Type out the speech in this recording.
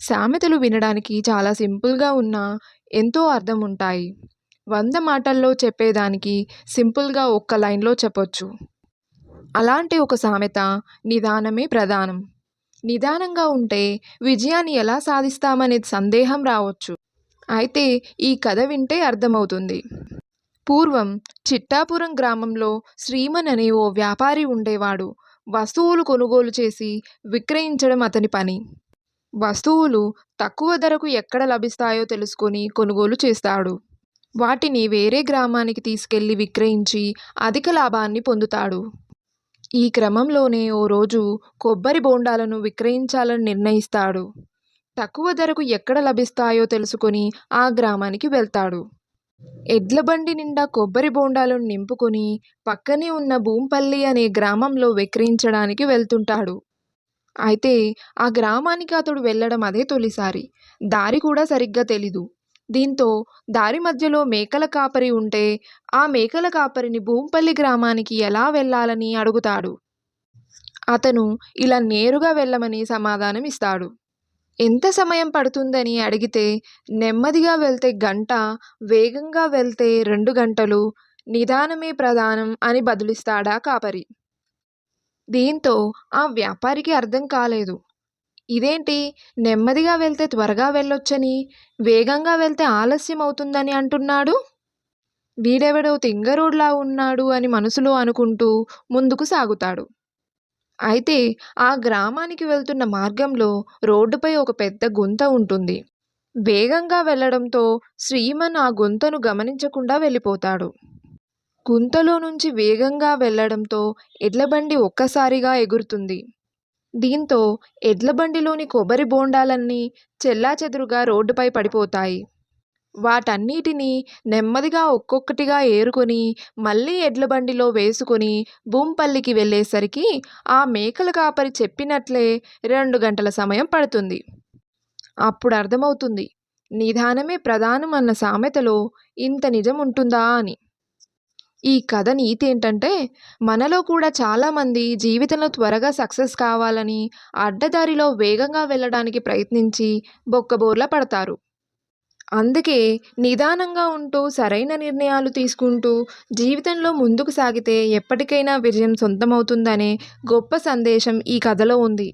సామెతలు వినడానికి చాలా సింపుల్గా ఉన్నా ఎంతో అర్థం ఉంటాయి వంద మాటల్లో చెప్పేదానికి సింపుల్గా ఒక్క లైన్లో చెప్పొచ్చు. అలాంటి ఒక సామెత నిదానమే ప్రధానం. నిదానంగా ఉంటే విజయాన్ని ఎలా సాధిస్తామనే సందేహం రావచ్చు. అయితే ఈ కథ వింటే అర్థమవుతుంది. పూర్వం చిట్టాపురం గ్రామంలో శ్రీమన్ అనే ఓ వ్యాపారి ఉండేవాడు. వస్తువులు కొనుగోలు చేసి విక్రయించడం అతని పని. వస్తువులు తక్కువ ధరకు ఎక్కడ లభిస్తాయో తెలుసుకొని కొనుగోలు చేస్తాడు. వాటిని వేరే గ్రామానికి తీసుకెళ్ళి విక్రయించి అధిక లాభాన్ని పొందుతాడు. ఈ క్రమంలోనే ఓ రోజు కొబ్బరి బోండాలను విక్రయించాలని నిర్ణయిస్తాడు. తక్కువ ధరకు ఎక్కడ లభిస్తాయో తెలుసుకొని ఆ గ్రామానికి వెళ్తాడు. ఎడ్ల బండి నిండా కొబ్బరి బోండాలను నింపుకొని పక్కనే ఉన్న భూంపల్లి అనే గ్రామంలో విక్రయించడానికి వెళ్తుంటాడు. అయితే ఆ గ్రామానికి అతడు వెళ్ళడం అదే తొలిసారి. దారి కూడా సరిగ్గా తెలీదు. దీంతో దారి మధ్యలో మేకల కాపరి ఉంటే ఆ మేకల కాపరిని భూంపల్లి గ్రామానికి ఎలా వెళ్ళాలని అడుగుతాడు. అతను ఇలా నేరుగా వెళ్ళమని సమాధానం ఇస్తాడు. ఎంత సమయం పడుతుందని అడిగితే నెమ్మదిగా వెళ్తే గంట వేగంగా వెళ్తే రెండు గంటలు నిదానమే ప్రధానం అని బదులిస్తాడా కాపరి. దీంతో ఆ వ్యాపారికి అర్థం కాలేదు. ఇదేంటి? నెమ్మదిగా వెళ్తే త్వరగా వెళ్ళొచ్చని వేగంగా వెళ్తే ఆలస్యం అవుతుందని అంటున్నాడు? వీడెవడో తింగరోడ్లా ఉన్నాడు అని మనసులో అనుకుంటూ ముందుకు సాగుతాడు. అయితే ఆ గ్రామానికి వెళ్తున్న మార్గంలో రోడ్డుపై ఒక పెద్ద గుంత ఉంటుంది. వేగంగా వెళ్ళడంతో శ్రీమన్ ఆ గుంతను గమనించకుండా వెళ్ళిపోతాడు. గుంతలో నుంచి వేగంగా వెళ్ళడంతో ఎడ్లబండి ఒక్కసారిగా ఎగురుతుంది. దీంతో ఎడ్లబండిలోని కొబ్బరి బోండాలన్నీ చెల్లాచెదురుగా రోడ్డుపై పడిపోతాయి. వాటన్నిటినీ నెమ్మదిగా ఒక్కొక్కటిగా ఏరుకొని మళ్ళీ ఎడ్లబండిలో వేసుకొని భూంపల్లికి వెళ్ళేసరికి ఆ మేకల కాపరి చెప్పినట్లే రెండు గంటల సమయం పడుతుంది. అప్పుడు అర్థమవుతుంది నిదానమే ప్రధానం అన్న సామెతలో ఇంత నిజం ఉంటుందా అని. ఈ కథ నీతి ఏంటంటే మనలో కూడా చాలామంది జీవితంలో త్వరగా సక్సెస్ కావాలని అడ్డదారిలో వేగంగా వెళ్ళడానికి ప్రయత్నించి బొక్కబోర్లా పడతారు. అందుకే నిదానంగా ఉంటూ సరైన నిర్ణయాలు తీసుకుంటూ జీవితంలో ముందుకు సాగితే ఎప్పటికైనా విజయం సొంతమవుతుందనే గొప్ప సందేశం ఈ కథలో ఉంది.